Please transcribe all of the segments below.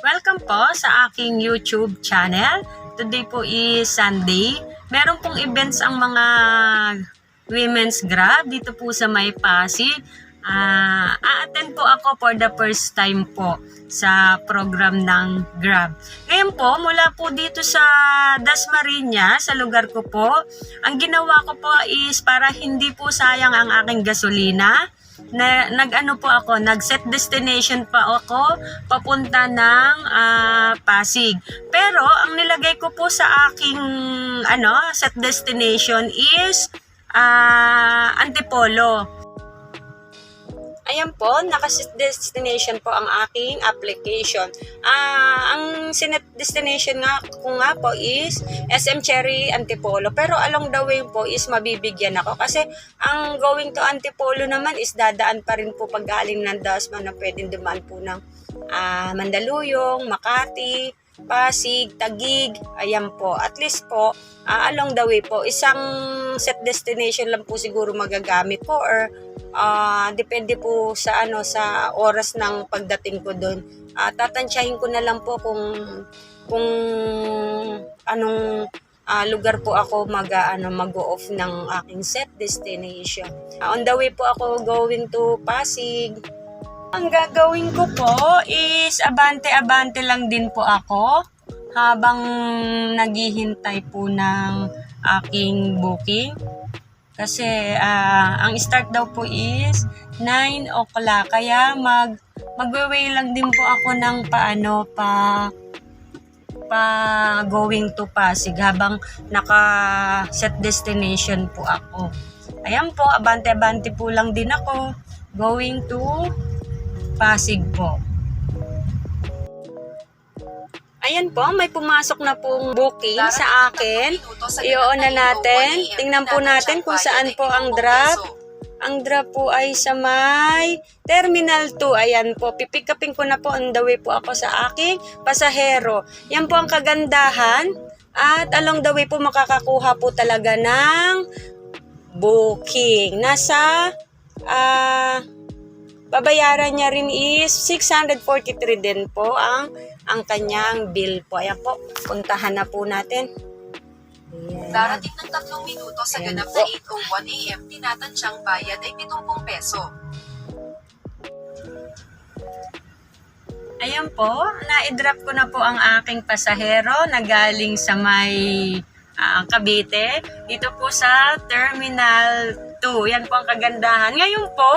Welcome po sa aking YouTube channel. Today po is Sunday. Meron pong events ang mga women's grab dito po sa May Pasig. Ah, a-attend po ako for the first time po sa program ng Grab. Ngayon po, mula po dito sa Dasmariñas, sa lugar ko po, ang ginawa ko po is para hindi po sayang ang aking gasolina, na nag-ano po ako, nag-set destination pa ako papunta ng ah, Pasig. Pero ang nilagay ko po sa aking ano, set destination is ah, Antipolo. Ayan po, naka-set destination po ang aking application. Ah, ang sinet destination nga ko nga po is SM Cherry Antipolo. Pero along the way po is mabibigyan ako. Kasi ang going to Antipolo naman is dadaan pa rin po pag galing ng Dasma na pwedeng dumaan po ng ah, Mandaluyong, Makati, Pasig, Tagig, ayan po. At least po, ah, along the way po, isang set destination lang po siguro magagamit ko or ah, depende po sa ano sa oras ng pagdating ko doon. Ah, tatansyahin ko na lang po kung kung anong ah, lugar po ako mag ah, ano mag-off ng aking set destination. Ah, on the way po ako going to Pasig. Ang gagawin ko po is abante-abante lang din po ako habang naghihintay po ng aking booking. Kasi ah, ang start daw po is 9 o'clock. Kaya mag magwe-way lang din po ako ng paano pa pa going to Pasig habang naka set destination po ako. Ayan po, abante-abante po lang din ako going to Pasig po. Ayan po, may pumasok na pong booking sa akin. I-on na natin. Tingnan po natin kung saan po ang drop. Ang drop po ay sa may Terminal 2. Ayan po, pipikapin ko na po on the way po ako sa aking pasahero. Yan po ang kagandahan. At along the way po makakakuha po talaga ng booking. Nasa ah babayaran niya rin is 643 din po ang ang kanyang bill po. Ayan po, puntahan na po natin. Ayan. Darating ng tatlong minuto sa Ayan ganap po. na 8.01 a.m. tinatansyang bayad ay 70 peso. Ayan po, na-drop ko na po ang aking pasahero na galing sa may ah, Cavite. Dito po sa Terminal 2. Yan po ang kagandahan. Ngayon po,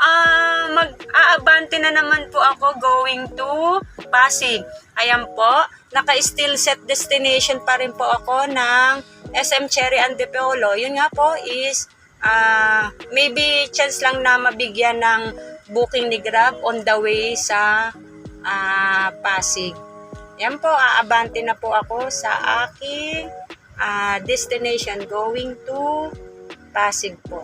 ah, mag-aabante na naman po ako going to Pasig. Ayan po, naka-still set destination pa rin po ako ng SM Cherry Antipolo. Yun nga po is ah, maybe chance lang na mabigyan ng booking ni Grab on the way sa ah, Pasig. Yan po, aabante na po ako sa aking ah, destination going to Pasig po.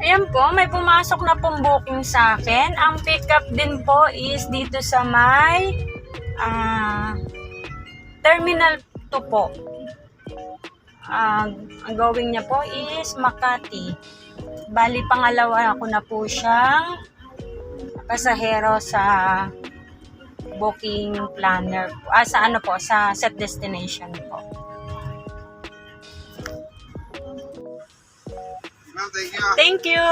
Ayan po, may pumasok na pong booking sa akin. Ang pickup din po is dito sa may ah, Terminal 2 po. Ah, ang going niya po is Makati. Bali, pangalawa ako na po siyang pasahero sa booking planner. Ah, sa ano po, sa set destination po. Thank you.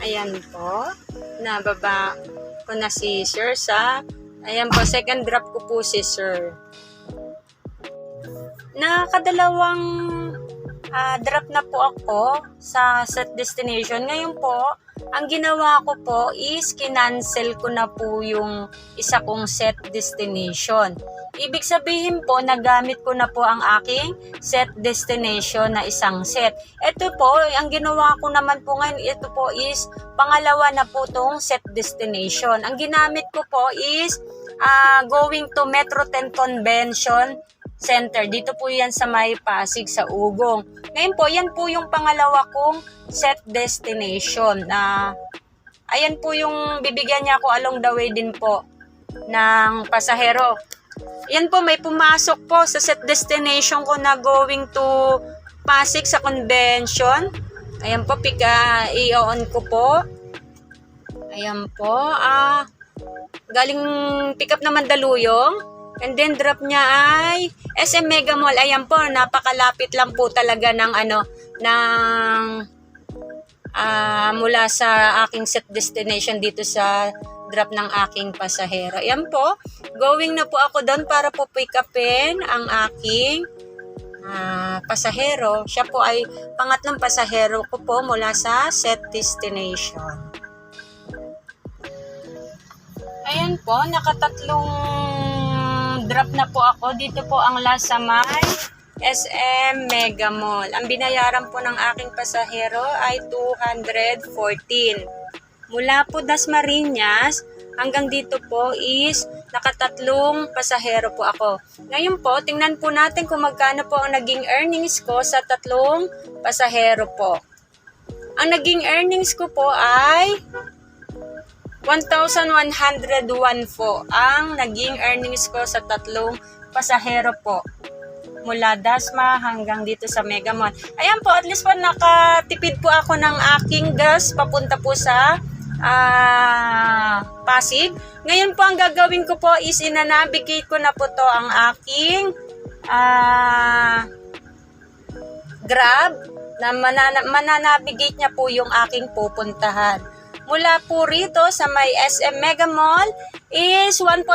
Ayan po. Nababa ko na si Sir sa... Ayan po, second drop ko po si Sir. Nakadalawang ah, drop na po ako sa set destination. Ngayon po, ang ginawa ko po is kinancel ko na po yung isa kong set destination. Ibig sabihin po, nagamit ko na po ang aking set destination na isang set. Ito po, ang ginawa ko naman po ngayon, ito po is pangalawa na po tong set destination. Ang ginamit ko po is ah, going to Metro 10 Convention Center. Dito po yan sa may Pasig sa Ugong. Ngayon po, yan po yung pangalawa kong set destination. Na ayan po yung bibigyan niya ako along the way din po ng pasahero. Yan po, may pumasok po sa set destination ko na going to Pasig sa convention. Ayan po, pika, i-on ko po. Ayan po. Ah, galing pick up na Mandaluyong. And then drop niya ay SM Mega Mall. Ayan po, napakalapit lang po talaga ng ano, ng ah, mula sa aking set destination dito sa drop ng aking pasahero. Ayan po, going na po ako doon para po pick upin ang aking ah, pasahero. Siya po ay pangatlong pasahero ko po mula sa set destination. Ayan po, nakatatlong drop na po ako. Dito po ang last sa may SM Mega Mall. Ang binayaran po ng aking pasahero ay 214. Mula po Dasmariñas hanggang dito po is nakatatlong pasahero po ako. Ngayon po, tingnan po natin kung magkano po ang naging earnings ko sa tatlong pasahero po. Ang naging earnings ko po ay 1,101 po ang naging earnings ko sa tatlong pasahero po. Mula Dasma hanggang dito sa Mega Mall. Ayan po, at least po nakatipid po ako ng aking gas papunta po sa ah, Pasig. Ngayon po ang gagawin ko po is inanavigate ko na po to ang aking ah, Grab na manana- mananavigate niya po yung aking pupuntahan. Mula po rito sa may SM Mega Mall is 1.7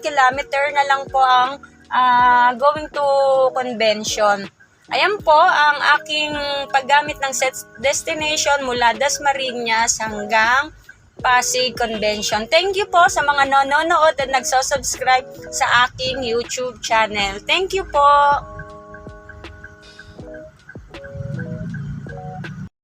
kilometer na lang po ang ah, going to convention. Ayan po ang aking paggamit ng set destination mula Dasmariñas hanggang Pasig Convention. Thank you po sa mga nanonood at nagsusubscribe sa aking YouTube channel. Thank you po!